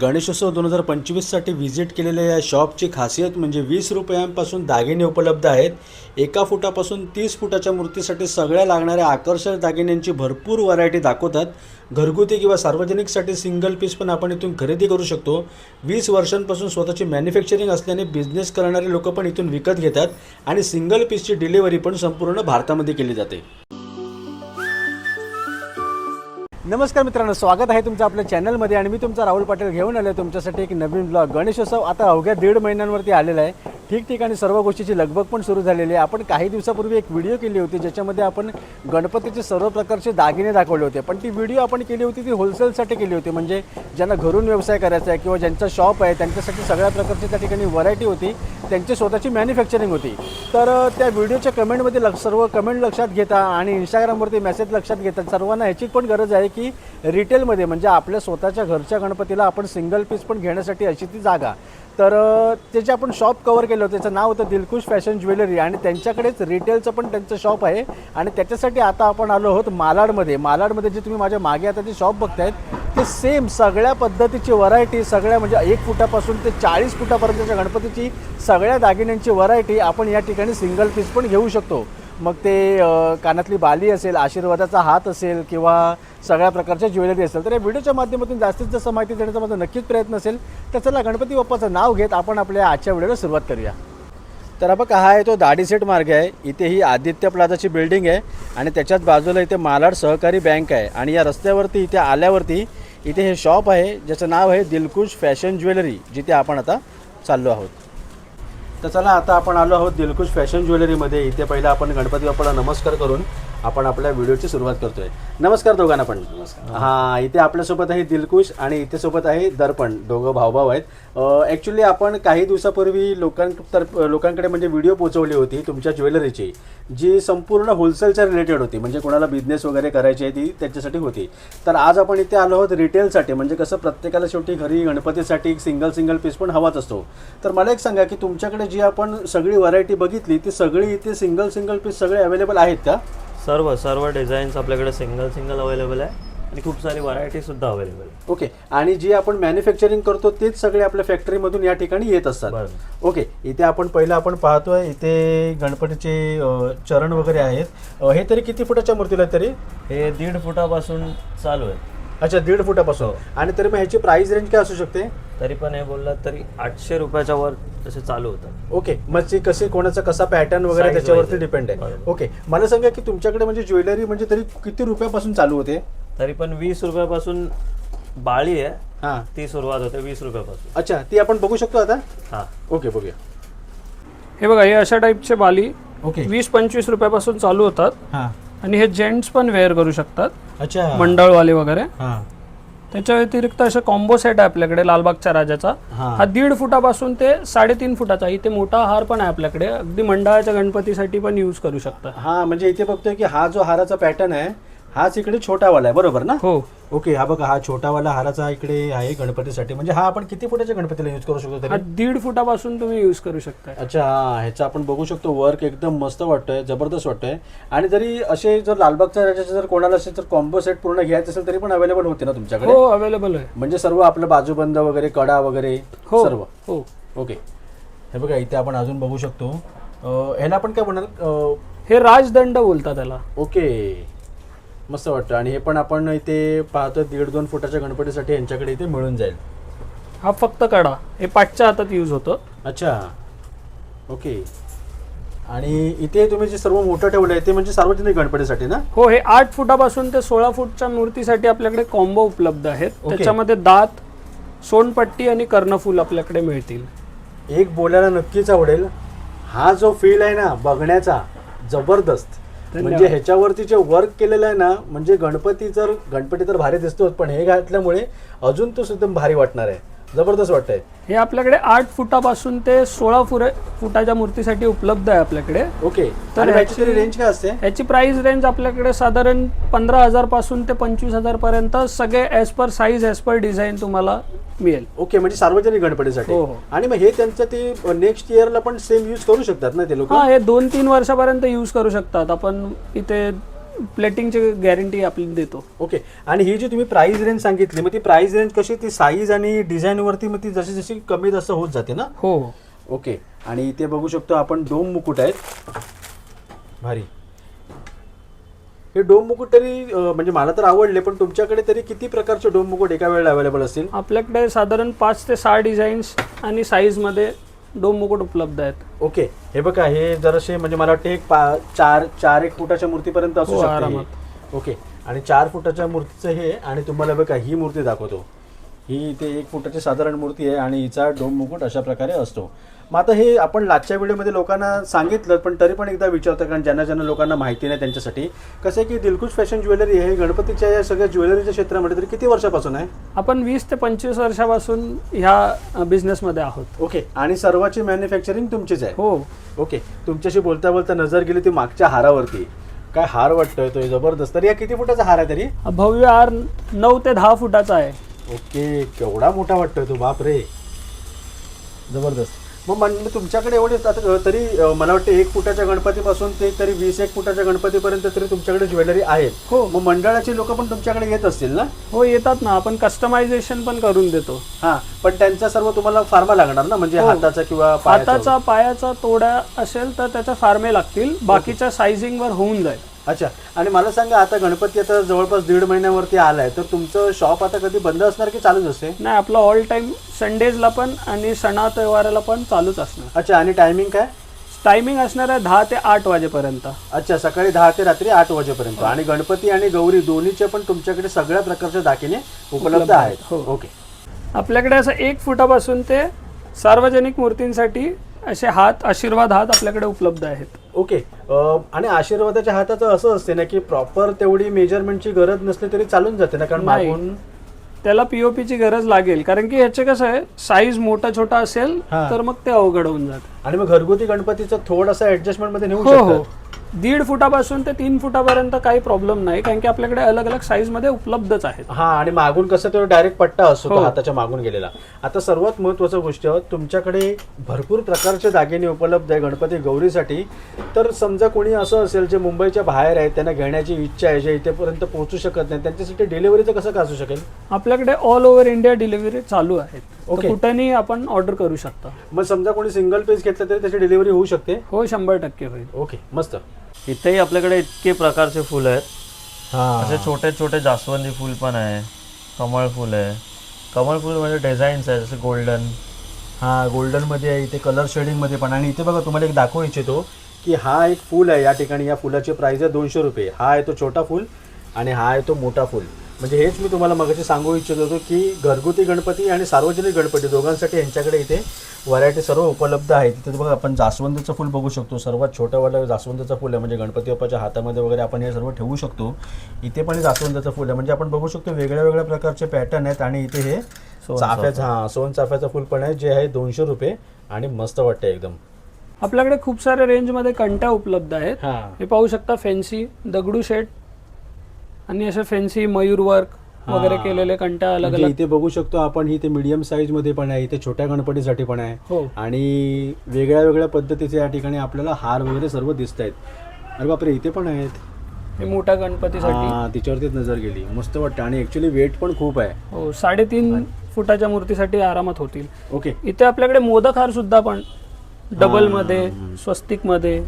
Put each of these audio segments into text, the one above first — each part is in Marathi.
गणेशोत्सव दोन हजार पंचवीससाठी व्हिजिट केलेल्या या शॉपची खासियत म्हणजे वीस रुपयांपासून दागिने उपलब्ध आहेत. एका फुटापासून तीस फुटाच्या मूर्तीसाठी सगळ्या लागणाऱ्या आकर्षक दागिन्यांची भरपूर व्हरायटी दाखवतात. घरगुती किंवा सार्वजनिकसाठी सिंगल पीस पण आपण इथून खरेदी करू शकतो. वीस वर्षांपासून स्वतःची मॅन्युफॅक्चरिंग असल्याने बिझनेस करणारे लोक पण इथून विकत घेतात आणि सिंगल पीसची डिलिव्हरी पण संपूर्ण भारतामध्ये केली जाते. नमस्कार मित्रांनो स्वागत आहे तुमचं आपल्या चॅनलमध्ये आणि मी तुमचा राहुल पाटील घेऊन आलो तुमच्यासाठी एक नवीन ब्लॉग गणेशोत्सव आता अवघ्या दीड महिन्यांवरती आलेला आहे. ठिकठिकाणी सर्व गोष्टीची लगबग पण सुरू झालेली आहे. आपण काही दिवसापूर्वी एक व्हिडिओ केली होती ज्याच्यामध्ये आपण गणपतीचे सर्व प्रकारचे दागिने दाखवले होते. पण ती व्हिडिओ आपण केली होती ती होलसेलसाठी केली होती. म्हणजे ज्यांना घरून व्यवसाय करायचा आहे किंवा ज्यांचा शॉप आहे त्यांच्यासाठी सगळ्या प्रकारची त्या ठिकाणी व्हरायटी होती. त्यांची स्वतःची मॅन्युफॅक्चरिंग होती. तर त्या व्हिडिओच्या कमेंटमध्ये लक्ष सर्व कमेंट लक्षात घेता आणि इंस्टाग्रामवरती मेसेज लक्षात घेतात सर्वांना ह्याची पण गरज आहे की रिटेलमध्ये म्हणजे आपल्या स्वतःच्या घरच्या गणपतीला आपण सिंगल पीस पण घेण्यासाठी अशी ती जागा. तर त्याचे आपण शॉप कवर केलं होतं त्याचं नाव होतं दिलखुश फॅशन ज्वेलरी आणि त्यांच्याकडेच रिटेलचं पण त्यांचं शॉप आहे. आणि त्याच्यासाठी आता आपण आलो आहोत मालाडमध्ये. मालाडमध्ये जे तुम्ही माझ्या मागे आता जे शॉप बघतायत ते सेम सगळ्या पद्धतीची व्हरायटी सगळ्या म्हणजे एक फुटापासून ते चाळीस फुटापर्यंतच्या गणपतीची सगळ्या दागिन्यांची व्हरायटी आपण या ठिकाणी सिंगल पीस पण घेऊ शकतो. मग ते कानातली बाली असेल आशीर्वादाचा हात असेल किंवा सगळ्या प्रकारच्या ज्वेलरी असेल तर या व्हिडिओच्या माध्यमातून जास्तीत जास्त माहिती देण्याचा माझा नक्कीच प्रयत्न असेल. तर चला गणपती बाप्पाचं नाव घेत आपण आपल्या आजच्या व्हिडिओला सुरुवात करूया. तर आपण हा आहे तो दाढीसेट मार्ग आहे. इथे ही आदित्य प्लाझाची बिल्डिंग आहे आणि त्याच्याच बाजूला इथे मालाड सहकारी बँक आहे. आणि या रस्त्यावरती इथे आल्यावरती इथे हे शॉप आहे ज्याचं नाव आहे दिलकुश फॅशन ज्वेलरी जिथे आपण आता चाललो आहोत. तर चला आता आपण आलो आहोत दिलखुश फॅशन ज्वेलरीमध्ये. इथे पहिला आपण गणपती बाप्पाला नमस्कार करून आपण आपल्या व्हिडिओची सुरुवात करतोय. नमस्कार दोघांना पण. हां इथे आपल्यासोबत आहे दिलखुश आणि इथे सोबत आहे दर्पण. दोघं भाऊभाऊ आहेत. ॲक्च्युली आपण काही दिवसापूर्वी लोकांतर्फ लोकांकडे म्हणजे व्हिडिओ पोहोचवली होती तुमच्या ज्वेलरीची जी संपूर्ण होलसेलच्या रिलेटेड होती. म्हणजे कोणाला बिझनेस वगैरे करायची आहे ती त्याच्यासाठी होती. तर आज आपण इथे आलो आहोत रिटेलसाठी म्हणजे कसं प्रत्येकाला शेवटी घरी गणपतीसाठी सिंगल सिंगल पीस पण हवाच असतो. तर मला एक सांगा की तुमच्याकडे जी आपण सगळी व्हरायटी बघितली ती सगळी इथे सिंगल सिंगल पीस सगळे अवेलेबल आहेत का? सर्व सर्व डिझाईन्स आपल्याकडे सिंगल सिंगल अवेलेबल आहे. आणि खूप सारी व्हरायटी सुद्धा अवेलेबल आहे. ओके आणि जी आपण मॅन्युफॅक्चरिंग करतो तेच सगळे आपल्या फॅक्टरीमधून या ठिकाणी येत असतात. ओके इथे आपण पहिलं आपण पाहतोय इथे गणपतीचे चरण वगैरे आहेत. हे तरी किती फुटाच्या मूर्तीला तरी? हे दीड फुटापासून चालू आहे. अच्छा दीड फुटापासून. आणि तरी मग ह्याची प्राइस रेंज काय असू शकते? तरी पण हे बोललात तरी आठशे रुपयाच्या वर तसे चालू होतात. ओके मग ती कशी कोणाचा कसा पॅटर्न वगैरे Size त्याच्यावरती wise. डिपेंड आहे. बरोबर. ओके मला सांगा की तुमच्याकडे म्हणजे ज्वेलरी म्हणजे तरी किती रुपयापासून चालू होते? तरी पण वीस रुपयापासून बाळी आहे. हां. ती सुरुवात होते वीस रुपयापासून. अच्छा ती आपण बघू शकतो आता? हा. ओके बघूया. हे बघा हे अशा टाईपचे बाली ओके. वीस पंचवीस रुपयापासून चालू होतात. हां. आणि हे जेंट्स पण वेअर करू शकतात. अच्छा. मंडळवाले वगैरे. हां. त्याच्या व्यतिरिक्त असे कॉम्बो सेट आहे आपल्याकडे लालबागच्या राजाचा. हां. हा दीड फुटापासून ते साडेतीन फुटाचा इथे मोठा हार पण आहे आपल्याकडे. अगदी मंडळाच्या गणपतीसाठी पण यूज करू शकता. हा म्हणजे इथे बघतोय की हा जो हाराचा पॅटर्न आहे हाच इकडे छोटावाला आहे बरोबर ना? हो. ओके हा बघा हा छोटावाला हाराचा इकडे आहे गणपतीसाठी. म्हणजे हा आपण किती फुटाच्या गणपतीला यूज करू शकतो हा तरी दीड फुटापासून तुम्ही यूज करू शकता अच्छा हा ह्याचा आपण बघू शकतो. वर्क एकदम मस्त वाटतोय जबरदस्त वाटतोय. आणि जरी असे जर लालबागच्या राजाचे जर कोणाला असेल तर कॉम्बो सेट पूर्ण घ्यायचं असेल तरी पण अवेलेबल होते ना तुमच्याकडे? हो अवेलेबल आहे. म्हणजे सर्व आपलं बाजूबंद वगैरे कडा वगैरे हो सर्व? हो. ओके. हे बघा इथे आपण अजून बघू शकतो. अं, ह्याला आपण काय म्हणणार अं, हे राजदंड बोलतात त्याला. ओके. मस्त वाटतं. आणि हे पण आपण इथे पाहतो दीड दोन फुटाच्या गणपतीसाठी यांच्याकडे इथे मिळून जाईल. हा फक्त कडा हे पाठच्या हातात यूज होतं. अच्छा. ओके. आणि इथे तुम्ही जे सर्व मोठं ठेवलं आहे ते म्हणजे सार्वजनिक गणपतीसाठी ना? हो हे आठ फुटापासून ते सोळा फूटच्या मूर्तीसाठी आपल्याकडे कॉम्बो उपलब्ध आहेत. ओके. त्याच्यामध्ये दात सोनपट्टी आणि कर्णफूल आपल्याकडे मिळतील. एक बोलायला नक्कीच आवडेल. हा जो फील आहे ना बघण्याचा जबरदस्त. म्हणजे ह्याच्यावरती जे वर्क केलेलं आहे ना म्हणजे गणपती जर गणपती तर भारी दिसतोच पण हे घातल्यामुळे अजून तो सुद्धा भारी वाटणार आहे. जबरदस्त वाटतंय. हे आपल्याकडे आठ फुटापासून ते सोळा फुरे फुटाच्या मूर्तीसाठी उपलब्ध आहे आपल्याकडे. ओके. तर ह्याची ह्याची- रेंज काय असते? याची प्राइस रेंज आपल्याकडे साधारण पंधरा हजारपासून ते पंचवीस हजार पर्यंत सगळे as per size as per design तुम्हाला मिळेल. ओके म्हणजे सार्वजनिक गणपतीसाठी. हो, हो. आणि मग हे त्यांचं ते नेक्स्ट इयरला पण सेम यूज करू शकतात ना ते लोक? हा हे दोन तीन वर्षापर्यंत यूज करू शकतात. आपण इथे प्लेटिंगची गॅरंटी आपली देतो. ओके आणि ही जी तुम्ही प्राइस रेंज सांगितली मग ती प्राइस रेंज कशी ती साईज आणि डिझाईन वरती मग ती जशी जशी कमी जास्त होत जाते ना? हो हो. ओके आणि इथे बघू शकतो आपण डोम मुकुट आहेत. भारी. हे डोम मुकुट तरी म्हणजे मला तर आवडले पण तुमच्याकडे तरी किती प्रकारचे डोम मुकुट एका वेळेला अवेलेबल असतील? आपल्याकडे साधारण पाच ते सहा डिझाईन्स आणि साईजमध्ये डोम मुकुट उपलब्ध आहेत ओके हे बघा हे जराशे म्हणजे मला वाटते एक पा चार चार एक फुटाच्या मूर्तीपर्यंत असू हो, शकते आरामात. हे. ओके आणि चार फुटाच्या मूर्तीचं हे आणि तुम्हाला बघा ही मूर्ती दाखवतो ही इथे एक फुटाची साधारण मूर्ती आहे आणि हिचा डोम मुकुट अशा प्रकारे असतो मग आता हे आपण लाजच्या व्हिडिओमध्ये लोकांना सांगितलं पण तरी पण एकदा विचारतं कारण ज्यांना ज्यांना लोकांना माहिती नाही त्यांच्यासाठी. कसं आहे की दिलखुश फॅशन ज्वेलरी हे गणपतीच्या या सगळ्या ज्वेलरीच्या क्षेत्रामध्ये तरी किती वर्षापासून आहे? आपण वीस ते पंचवीस वर्षापासून ह्या बिझनेसमध्ये आहोत. ओके आणि सर्वाची मॅन्युफॅक्चरिंग तुमचीच आहे? हो. ओके तुमच्याशी बोलता बोलता नजर गेली ती मागच्या हारावरती. काय हार वाटतोय तो जबरदस्त. तरी या किती फुटाचा हार आहे तरी? भव्य हार नऊ ते दहा फुटाचा आहे. ओके केवढा मोठा वाटतोय तो बाप रे जबरदस्त. मग म्हणजे तुमच्याकडे एवढे आता तरी मला वाटतं एक फुटाच्या गणपतीपासून ते तरी वीस एक फुटाच्या गणपतीपर्यंत तरी तुमच्याकडे ज्वेलरी आहेत हो. मग मंडळाची लोक पण तुमच्याकडे येत असतील ना? हो येतात ना. आपण कस्टमायझेशन पण करून देतो. हा पण त्यांचा सर्व तुम्हाला फार्मा लागणार ना? म्हणजे हो. हाताचा किंवा पायाचा? हाताचा पायाचा तोड्या असेल तर त्याच्या फार्मे लागतील. बाकीच्या सायझिंगवर होऊन जाईल. अच्छा. आणि मला सांगा आता गणपती आता जवळपास दीड महिन्यावरती आलाय तर तुमचं शॉप आता कधी बंद असणार की चालूच असते? नाही आपलं ऑल टाईम संडेजला पण आणि सणा त्योहाराला पण चालूच असणार. अच्छा आणि टायमिंग काय? टायमिंग असणार आहे दहा ते आठ वाजेपर्यंत. अच्छा सकाळी दहा ते रात्री आठ वाजेपर्यंत. आणि गणपती आणि गौरी दोन्हीचे पण तुमच्याकडे सगळ्या प्रकारचे दागिने उपलब्ध आहेत. हो. ओके. आपल्याकडे असं एक फुटापासून ते सार्वजनिक मूर्तींसाठी असे हात आशीर्वाद हात आपल्याकडे उपलब्ध आहेत. ओके. आणि आशीर्वादाच्या हाताचं असं असते ना की प्रॉपर तेवढी मेजरमेंटची गरज नसली तरी चालून जाते ना कारण नाही. मागून त्याला पीओपी ची गरज लागेल. कारण की ह्याचे कसं आहे साईज मोठा छोटा असेल हा. तर मग ते अवघड होऊन जात. आणि मग घरगुती गणपतीचं थोडंसं ऍडजस्टमेंटमध्ये नेऊ हो हो. शकतात. दीड फुटापासून ते तीन फुटापर्यंत काही प्रॉब्लेम नाही कारण की आपल्याकडे अलग अलग साईजमध्ये उपलब्धच आहेत. हा आणि मागून कसं तो डायरेक्ट पट्टा असतो हो. हाताच्या मागून गेलेला. आता सर्वात महत्वाचं गोष्ट तुमच्याकडे भरपूर प्रकारचे दागिने उपलब्ध आहे गणपती गौरीसाठी. तर समजा कोणी असं असेल जे मुंबईच्या बाहेर आहेत त्यांना घेण्याची इच्छा आहे जे इथेपर्यंत पोहोचू शकत नाही त्यांच्यासाठी डिलिव्हरीचं कसं का असू शकेल? आपल्याकडे ऑल ओव्हर इंडिया डिलिव्हरी चालू आहेत. ओके. कुठेही आपण ऑर्डर करू शकता. मग समजा कोणी सिंगल पीस घेतलं तरी त्याची डिलिव्हरी होऊ शकते? हो शंभर टक्के होईल. ओके मस्त. इथेही आपल्याकडे इतके प्रकारचे फुल आहेत. हा. असे छोटे छोटे जास्वंदी फुल पण आहे. कमळ फुल आहे. कमळ फुल म्हणजे डिझाईन्स आहे जसे गोल्डन हा गोल्डनमध्ये आहे इथे कलर शेडिंगमध्ये पण. आणि इथे बघा तुम्हाला एक दाखवू इच्छितो की हा एक फूल आहे या ठिकाणी. या फुलाची प्राइस आहे दोनशे रुपये. हा आहे तो छोटा फूल आणि हा आहे तो मोठा फूल. म्हणजे हेच मी तुम्हाला मगाशी सांगू इच्छित होतो की घरगुती गणपती आणि सार्वजनिक गणपती दोघांसाठी यांच्याकडे इथे व्हरायटी सर्व उपलब्ध आहे तिथे बघा आपण जास्वंदीचं फूल बघू शकतो. सर्वात छोटंवालं जास्वंदाचं फूल आहे म्हणजे गणपती बाप्पाच्या हातामध्ये वगैरे आपण हे सर्व ठेवू शकतो. इथे पण जास्वंदाचं फूल आहे. म्हणजे आपण बघू शकतो वेगळ्या वेगळ्या प्रकारचे पॅटर्न आहेत आणि इथे हे चाफ्याचं हां सोन चाफ्याचं फुल पण आहे जे आहे दोनशे रुपये आणि मस्त वाटतं एकदम. आपल्याकडे खूप साऱ्या रेंजमध्ये कंट्या उपलब्ध आहेत. हां. हे पाहू शकता फॅन्सी दगडू शेट आणि असे फॅन्सी मयूर वर्क वगैरे. केलेले कंट्या अलग म्हणजे अलग. इथे बघू शकतो आपण इथे मीडियम साईजमध्ये पण आहे इथे छोट्या गणपतीसाठी पण आहे. हो. आणि वेगळ्या वेगळ्या पद्धतीचे या ठिकाणी आपल्याला हार वगैरे सर्व दिसत आहेत अरे बापरे इथे पण आहेत. हे मोठ्या गणपतीसाठी. हा तिच्यावरतीच नजर गेली. मस्त वाटतं. आणि ऍक्च्युली वेट पण खूप आहे. हो साडेतीन फुटाच्या मूर्तीसाठी आरामात होतील. ओके. इथे आपल्याकडे मोदक हार सुद्धा पण डबलमध्ये स्वस्तिकमध्ये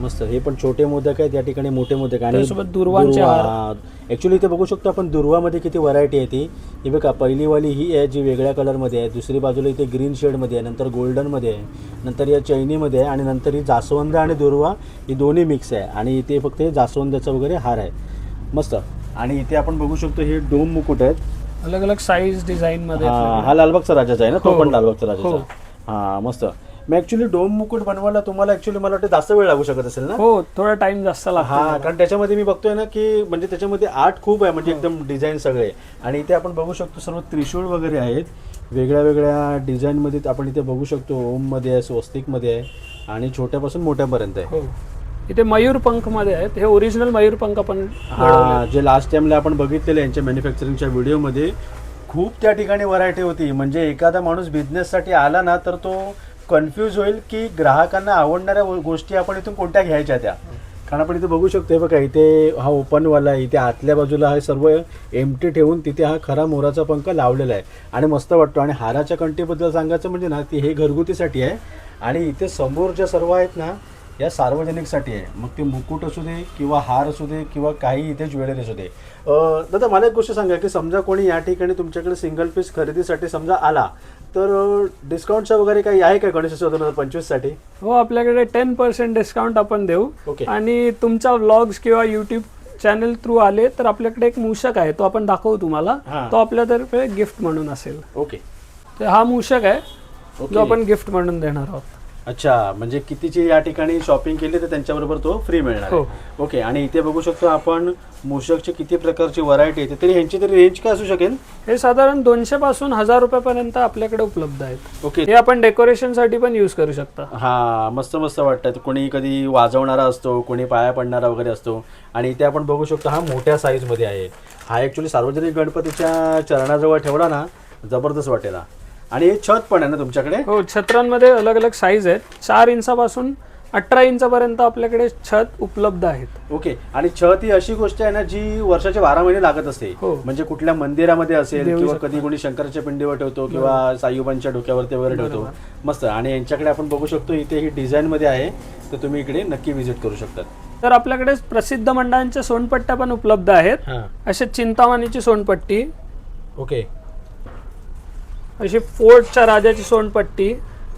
मस्त. हे पण छोटे मोदक आहेत या ठिकाणी मोठे मोदक आणि त्यासोबत दुर्वांचे हार. ऍक्च्युली इथे बघू शकतो आपण दुर्वामध्ये किती व्हरायटी आहे ती. ही बघा पहिलीवाली ही आहे जी वेगळ्या कलरमध्ये आहे. दुसरी बाजूला इथे ग्रीन शेडमध्ये आहे नंतर गोल्डनमध्ये आहे नंतर या चैनीमध्ये आहे आणि नंतर ही जास्वंद आणि दुर्वा ही दोन्ही मिक्स आहे. आणि इथे फक्त हे जास्वंदाचा वगैरे हार आहे. मस्त. आणि इथे आपण बघू शकतो हे डोम मुकुट आहेत. अलग अलग साईज डिझाईन मध्ये हा. हा लालबागचा राजाचा आहे ना? तो हो, पण हो. लालबागचा हो. राजाचा हा मस्त. मग ऍक्च्युली डोम मुकुट बनवायला तुम्हाला ऍक्च्युली मला वाटतं जास्त वेळ लागू शकत असेल ना? हो थोडा टाइम जास्त लागतो हा कारण त्याच्यामध्ये मी बघतोय ना की म्हणजे त्याच्यामध्ये आर्ट खूप आहे म्हणजे एकदम डिझाईन सगळे. आणि इथे आपण बघू शकतो सर्व त्रिशूळ वगैरे आहेत. वेगळ्या वेगळ्या डिझाईनमध्ये आपण इथे बघू शकतो ओममध्ये आहे स्वस्तिकमध्ये आहे आणि छोट्यापासून मोठ्यापर्यंत आहे. हो. इथे मयूर पंखमध्ये आहेत. हे ओरिजिनल मयूर पंख पण हा जे लास्ट टाइमला आपण बघितलेलं यांच्या मॅन्युफॅक्चरिंगच्या व्हिडिओमध्ये खूप त्या ठिकाणी व्हरायटी होती. म्हणजे एखादा माणूस बिझनेससाठी आला ना तर तो कन्फ्यूज होईल की ग्राहकांना आवडणाऱ्या गोष्टी आपण इथून कोणत्या घ्यायच्या त्या? कारण आपण इथे बघू शकतो बघा इथे हा ओपनवाला आहे इथे आतल्या बाजूला हा सर्व एमटी ठेवून तिथे हा खरा मोराचा पंख लावलेला आहे. आणि मस्त वाटतो. आणि हाराच्या कंटीबद्दल सांगायचं म्हणजे ना ती हे घरगुतीसाठी आहे. आणि इथे समोर ज्या सर्व आहेत ना या सार्वजनिकसाठी आहे. मग ते मुकुट असू दे किंवा हार असू दे किंवा काही इथे ज्वेलरी असू दे. दादा मला एक गोष्ट सांगा की समजा कोणी या ठिकाणी तुमच्याकडे सिंगल पीस खरेदीसाठी समजा आला तर डिस्काउंटचा वगैरे काही आहे का गणेशोत्सव दोन हजार पंचवीससाठी हो आपल्याकडे टेन पर्सेंट डिस्काउंट आपण देऊ ओके. आणि तुमचा व्लॉग्स किंवा युट्यूब चॅनल थ्रू आले तर आपल्याकडे एक मूषक आहे तो आपण दाखवू तुम्हाला हा. तो आपल्यातर्फे गिफ्ट म्हणून असेल ओके तर हा मूषक आहे ओके. जो आपण गिफ्ट म्हणून देणार आहोत अच्छा म्हणजे कितीची या ठिकाणी शॉपिंग केली तर त्यांच्याबरोबर तो फ्री मिळणार हो. आहे. ओके आणि इथे बघू शकतो आपण मूषकची किती प्रकारची व्हरायटी येते तरी ह्यांची तरी रेंज काय असू शकेल? हे साधारण दोनशे पासून हजार रुपयापर्यंत आपल्याकडे उपलब्ध आहेत. ओके हे आपण डेकोरेशनसाठी पण युज करू शकता. हा मस्त मस्त वाटतात कोणी कधी वाजवणारा असतो कोणी पाया पडणारा वगैरे असतो. आणि इथे आपण बघू शकतो हा मोठ्या साईजमध्ये आहे. हा ॲक्च्युली सार्वजनिक गणपतीच्या चरणाजवळ ठेवला ना जबरदस्त वाटेल. हा. आणि हे छत पण आहे ना तुमच्याकडे? हो छत्रांमध्ये अलग अलग साईज आहेत. चार इंचापासून अठरा इंचापर्यंत आपल्याकडे छत उपलब्ध आहेत. ओके. आणि छत ही अशी गोष्ट आहे ना जी वर्षाचे बारा महिने लागत असते. हो. म्हणजे कुठल्या मंदिरामध्ये असेल देऊ किंवा शकतो. कधी कोणी शंकराच्या पिंडीवर ठेवतो किंवा साईबांच्या डोक्यावरती वगैरे ठेवतो. मस्त. आणि यांच्याकडे आपण बघू शकतो इथे ही डिझाईन मध्ये आहे. तर तुम्ही इकडे नक्की व्हिजिट करू शकतात तर आपल्याकडे प्रसिद्ध मंडळांच्या सोनपट्ट्या पण उपलब्ध आहेत. असे चिंतामणीची सोनपट्टी. ओके. अशी फोर्टच्या राजाची सोनपट्टी.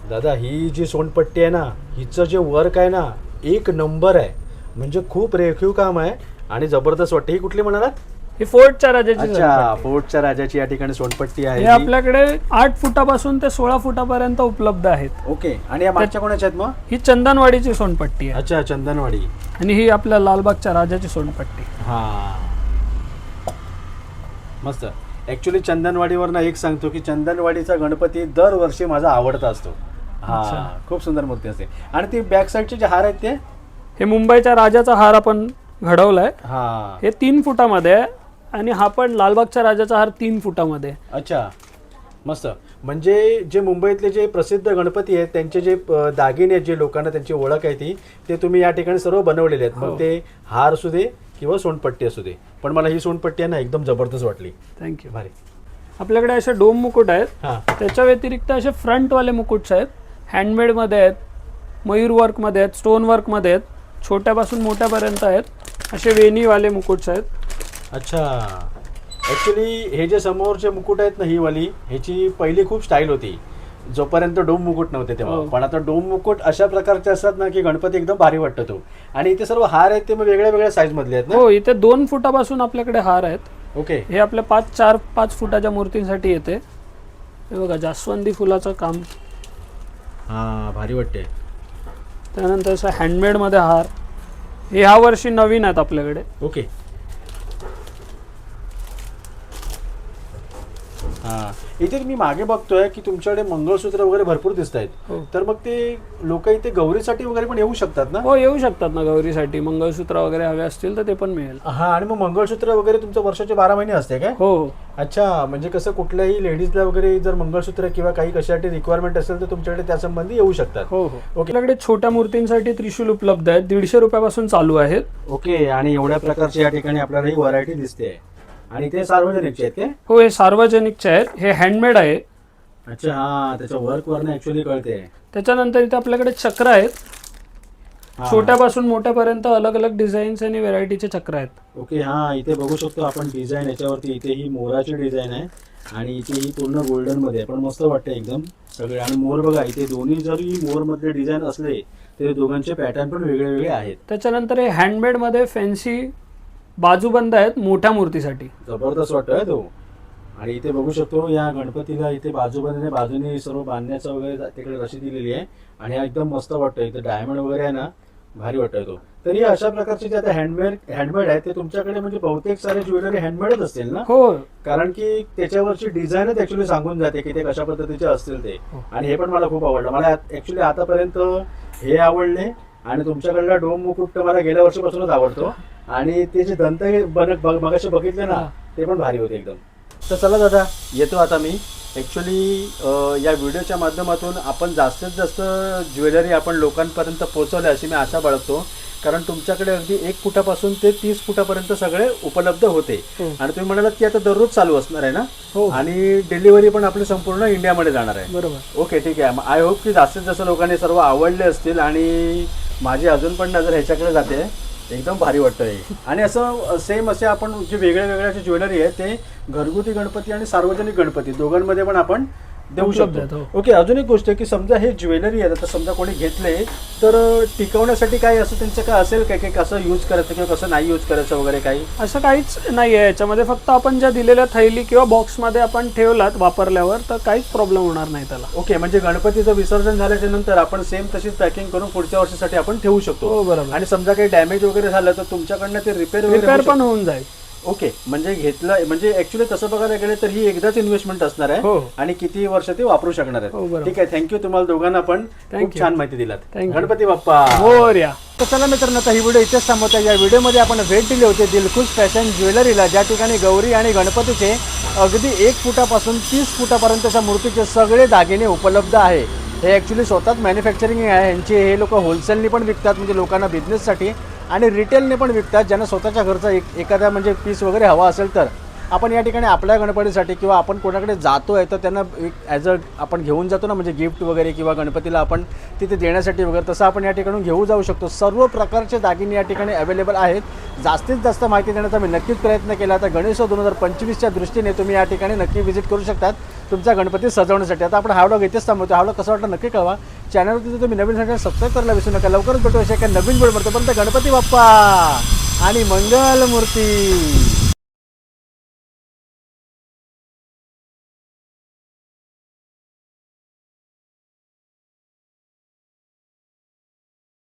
दादा ही जी सोनपट्टी आहे ना हिचं जे वर्क आहे ना एक नंबर आहे. म्हणजे खूप रेखीव काम आहे आणि जबरदस्त वाटते. ही कुठली म्हणालात? ही फोर्टच्या राजाची अच्छा सोनपट्टी. फोर्टच्या राजाची या ठिकाणी सोनपट्टी हे आहे ही. आपल्याकडे आठ फुटापासून ते सोळा फुटापर्यंत उपलब्ध आहेत. ओके आणि या मागच्या कोणाच्या आहेत मग? ही चंदनवाडीची सोनपट्टी आहे. अच्छा चंदनवाडी. आणि ही आपल्या लालबागच्या राजाची सोनपट्टी. हा. मस्त. ऍक्च्युली चंदनवाडीवर ना एक सांगतो की चंदनवाडीचा गणपती दरवर्षी माझा आवडता असतो. हा. खूप सुंदर मूर्ती असते. आणि ती बॅक साईडचे जे हार आहेत ते? हे मुंबईच्या राजाचा हार आपण घडवलाय. हा. हे तीन फुटामध्ये आहे आणि हा पण लालबागच्या राजाचा हार तीन फुटामध्ये. आहे. अच्छा. मस्त. म्हणजे जे मुंबईतले जे प्रसिद्ध गणपती आहेत त्यांचे जे अ, दागिने आहेत जे लोकांना त्यांची ओळख आहे ती ते तुम्ही या ठिकाणी सर्व बनवलेले आहेत. हो. मग ते हार असू दे किंवा सोनपट्टी असू दे. पण मला ही सोनपट्टी आहे ना एकदम जबरदस्त वाटली. थँक्यू भारी. आपल्याकडे असे डोम मुकुट आहेत. हा. त्याच्या व्यतिरिक्त असे फ्रंटवाले मुकुट्स आहेत. हँडमेडमध्ये आहेत मयूर वर्कमध्ये आहेत स्टोन वर्कमध्ये आहेत छोट्यापासून मोठ्यापर्यंत आहेत. असे वेणीवाले मुकुट्स आहेत. अच्छा. ॲक्च्युली हे जे समोरचे मुकुट आहेत ना ही वाली ह्याची पहिली खूप स्टाईल होती. जोपर्यंत डोम मुकुट नव्हते तेव्हा. हो. पण आता डोम मुकुट अशा प्रकारचे असतात ना की गणपती एकदम भारी वाटतो तो. आणि इथे सर्व हार आहेत ते मग वेगळ्या वेगळ्या साईज मधले आहेत ना? हो इथे दोन फुटापासून आपल्याकडे हार आहेत. ओके. हे आपल्या पाच चार पाच फुटाच्या मूर्तींसाठी येते. हे बघा जास्वंदी फुलाचं काम. हा भारी वाटते त्यानंतर असं हँडमेडमध्ये हार. हे ह्या वर्षी नवीन आहेत आपल्याकडे. ओके. हा. इथे मी मागे बघतोय की तुमच्याकडे मंगळसूत्र वगैरे भरपूर दिसत आहेत हो. तर मग ते लोक इथे गौरीसाठी वगैरे पण येऊ शकतात ना? हो येऊ शकतात ना गौरीसाठी. मंगळसूत्र वगैरे हवे असतील तर ते पण मिळेल. हा आणि मग मंगळसूत्र वगैरे तुमचं वर्षाचे बारा महिने असते काय? हो हो. अच्छा म्हणजे कसं कुठल्याही लेडीजला वगैरे जर मंगळसूत्र किंवा काही कशासाठी रिक्वायरमेंट असेल तर तुमच्याकडे त्या संबंधी येऊ शकतात. हो हो. ओके. आपल्याकडे छोट्या मूर्तींसाठी त्रिशूल उपलब्ध आहेत. दीडशे रुपयापासून चालू आहेत. ओके आणि एवढ्या प्रकारची या ठिकाणी आपल्याला ही व्हरायटी दिसते. आणि ते सार्वजनिकचे आहेत काय हो हे सार्वजनिकचे आहेत हे हँडमेड आहे. अच्छा हा त्याच्या वर्क वरनं ऍक्च्युली कळते. त्याच्यानंतर इथे आपल्याकडे चक्र आहेत. छोट्यापासून मोठ्यापर्यंत अलग अलग डिझाईन्स आणि व्हेरायटीचे चक्र आहेत. ओके हा इथे बघू शकतो आपण डिझाईन याच्यावरती. इथे ही मोराची डिझाईन आहे आणि इथे ही पूर्ण गोल्डनमध्ये. पण मस्त वाटते एकदम सगळे. आणि मोर बघा इथे दोन्ही जरी मोर मधले डिझाईन असले तरी दोघांचे पॅटर्न पण वेगळे वेगळे आहेत. त्याच्यानंतर हे हँडमेडमध्ये फॅन्सी बाजूबंद आहेत मोठ्या मूर्तीसाठी. जबरदस्त वाटतोय तो. आणि इथे बघू शकतो या गणपतीला इथे बाजूबाजूने बाजूने सर्व बांधण्याचं वगैरे तिकडे रशी दिलेली आहे. आणि हा एकदम मस्त वाटतोय. इथे डायमंड वगैरे आहे ना भारी वाटतोय तो. तरी अशा प्रकारचे जे आता हँडमेड हँडमेड आहे ते तुमच्याकडे म्हणजे बहुतेक सारे ज्वेलरी हँडमेडच असतील ना? हो. कारण की त्याच्यावरची डिझाईनच ऍक्च्युली सांगून जाते की ते कशा पद्धतीचे असतील ते. हो. आणि हे पण मला खूप आवडलं. मला ऍक्च्युली आतापर्यंत हे आवडले. आणि तुमच्याकडला डोम मुकुट मला गेल्या वर्षीपासूनच आवडतो. आणि ते जे दंत बघ- मगाशी बघितले ना हा. ते पण भारी होते एकदम. तर चला दादा येतो आता मी. ॲक्च्युली या व्हिडिओच्या माध्यमातून आपण जास्तीत जास्त ज्वेलरी आपण लोकांपर्यंत पोहोचवल्या अशी मी आशा बाळगतो. कारण तुमच्याकडे अगदी एक फुटापासून ते तीस फुटापर्यंत सगळे उपलब्ध होते. हो. आणि तुम्ही म्हणालात की आता दररोज चालू असणार आहे ना? हो. आणि डिलिव्हरी पण आपली संपूर्ण इंडियामध्ये जाणार आहे. बरोबर. ओके ठीक आहे. आय होप की जास्तीत जास्त लोकांनी सर्व आवडले असतील आणि माझी अजून पण नजर ह्याच्याकडे जाते. एकदम भारी वाटतं हे आणि असं सेम असे आपण जे वेगळ्या वेगळ्या ज्वेलरी आहे ते घरगुती गणपती आणि सार्वजनिक गणपती दोघांमध्ये पण आपण देऊ शकतो. ओके अजून एक गोष्ट आहे की समजा हे ज्वेलरी आहे आता समजा कोणी घेतले तर टिकवण्यासाठी काय असं त्यांचं काय असेल काय की कसं यूज करायचं किंवा कसं नाही यूज करायचं वगैरे काही? असं काहीच नाही आहे याच्यामध्ये फक्त आपण ज्या दिलेल्या थैली किंवा बॉक्समध्ये आपण ठेवलात वापरल्यावर तर काहीच प्रॉब्लेम होणार नाही त्याला. ओके म्हणजे गणपतीचं विसर्जन झाल्याच्यानंतर आपण सेम तशीच पॅकिंग करून पुढच्या वर्षासाठी आपण ठेवू शकतो. हो बरोबर. आणि समजा काही डॅमेज वगैरे झालं तर तुमच्याकडनं ते रिपेअर रिपेअर पण होऊन जाईल. ओके म्हणजे घेतलं म्हणजे ऍक्च्युली तसं बघायला गेलं तर ही एकदाच इन्व्हेस्टमेंट असणार आहे हो. आणि किती वर्ष ते वापरू शकणार हो, आहेत बरोबर. ठीक आहे थँक्यू तुम्हाला दोघांना पण. Thank खूप you. छान माहिती दिलात. Thank you. गणपती बाप्पा. मोरया. तर चला मित्रांनो आता ही व्हिडिओ इथेच थांबवता. या व्हिडिओमध्ये आपण भेट दिली होती दिलखुश फॅशन ज्वेलरीला ज्या ठिकाणी गौरी आणि गणपतीचे अगदी एक फुटापासून तीस फुटापर्यंतच्या मूर्तीचे सगळे दागिने उपलब्ध आहे. हे ॲक्च्युली स्वतःच मॅन्युफॅक्चरिंग आहे. यांचे हे लोक होलसेलनी पण विकतात म्हणजे लोकांना बिझनेससाठी आणि रिटेलने पण विकतात. ज्यांना स्वतःच्या घरचा एक एखादा म्हणजे पीस वगैरे हवा असेल तर. आपण या ठिकाणी आपल्या गणपतीसाठी किंवा आपण कोणाकडे जातो आहे तर त्यांना एक ॲज अ आपण घेऊन जातो ना म्हणजे गिफ्ट वगैरे किंवा गणपतीला आपण तिथे देण्यासाठी वगैरे तसं आपण या ठिकाणून घेऊ जाऊ शकतो. सर्व प्रकारचे दागिने या ठिकाणी अवेलेबल आहेत. जास्तीत जास्त माहिती देण्याचा मी नक्कीच प्रयत्न केला. तर गणेशोत्सव दोन हजार पंचवीसच्या दृष्टीने तुम्ही या ठिकाणी नक्की व्हिजिट करू शकतात. तुमचा गणपती सजवण्यासाठी. आता आपण हा व्लॉग इथेच थांबवतो. हा व्लॉग कसा नक्की कळवा. चॅनलवरती तुम्ही नवीन साठी सबस्क्राईब करायला विसरू नका. लवकरच भेटू अशा एका नवीन वेळ पण गणपती बाप्पा आणि मंगलमूर्ती.